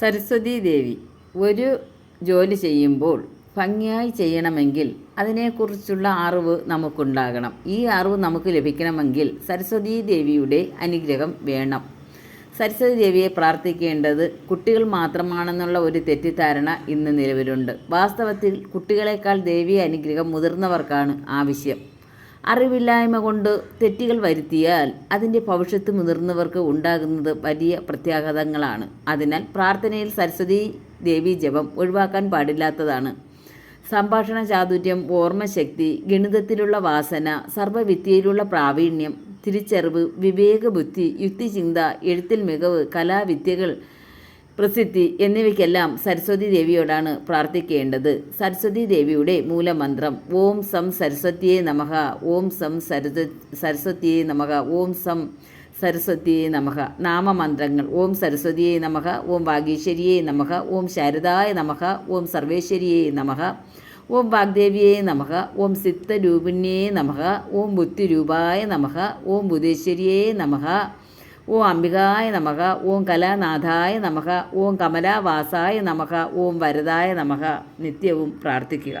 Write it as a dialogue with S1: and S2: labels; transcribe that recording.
S1: സരസ്വതി ദേവി ഒരു ജോലി ചെയ്യുമ്പോൾ ഭംഗിയായി ചെയ്യണമെങ്കിൽ അതിനെക്കുറിച്ചുള്ള അറിവ് നമുക്കുണ്ടാകണം. ഈ അറിവ് നമുക്ക് ലഭിക്കണമെങ്കിൽ സരസ്വതി ദേവിയുടെ അനുഗ്രഹം വേണം. സരസ്വതി ദേവിയെ പ്രാർത്ഥിക്കേണ്ടത് കുട്ടികൾ മാത്രമാണെന്നുള്ള ഒരു തെറ്റിദ്ധാരണ ഇന്ന് നിലവിലുണ്ട്. വാസ്തവത്തിൽ കുട്ടികളെക്കാൾ ദേവി അനുഗ്രഹം മുതിർന്നവർക്കാണ് ആവശ്യം. അറിവില്ലായ്മ കൊണ്ട് തെറ്റുകൾ വരുത്തിയാൽ അതിന്റെ ഭവിഷ്യത്ത് മുതിർന്നവർക്ക് ഉണ്ടാകുന്നത് വലിയ പ്രത്യാഘാതങ്ങളാണ്. അതിനാൽ പ്രാർത്ഥനയിൽ സരസ്വതി ദേവി ജപം ഒഴിവാക്കാൻ പാടില്ലാത്തതാണ്. സംഭാഷണ ചാതുര്യം ഓർമ്മശക്തി ഗണിതത്തിലുള്ള വാസന സർവവിദ്യയിലുള്ള പ്രാവീണ്യം തിരിച്ചറിവ് വിവേകബുദ്ധി യുക്തിചിന്ത എഴുത്തിൽ മികവ് കലാവിദ്യകൾ പ്രസിദ്ധി എന്നിവയ്ക്കെല്ലാം സരസ്വതി ദേവിയോടാണ് പ്രാർത്ഥിക്കേണ്ടത്. സരസ്വതി ദേവിയുടെ മൂലമന്ത്രം. ഓം സം സരസ്വതിയെ നമഹ ഓം സം സരസ്വ സരസ്വതിയെ നമഹ ഓം സം സരസ്വതിയെ നമഹ നാമമന്ത്രങ്ങൾ. ഓം സരസ്വതിയെ നമഹ ഓം വാഗീശ്വരിയെ നമഹ ഓം ശാരദായ നമഹ ഓം സർവേശ്വരിയെ നമഹ ഓം വാഗ്ദേവിയെ നമഹ ഓം സിദ്ധരൂപിണ്യേ നമഹ ഓം ബുദ്ധിരൂപായ നമഹ ഓം ബുധേശ്വരിയേ നമഃ. ഓം അംബികായ നമഃ ഓം കലാനാഥായ നമഃ ഓം കമലാവാസായ നമഃ ഓം വരദായ നമഃ നിത്യവും പ്രാർത്ഥിക്കുക.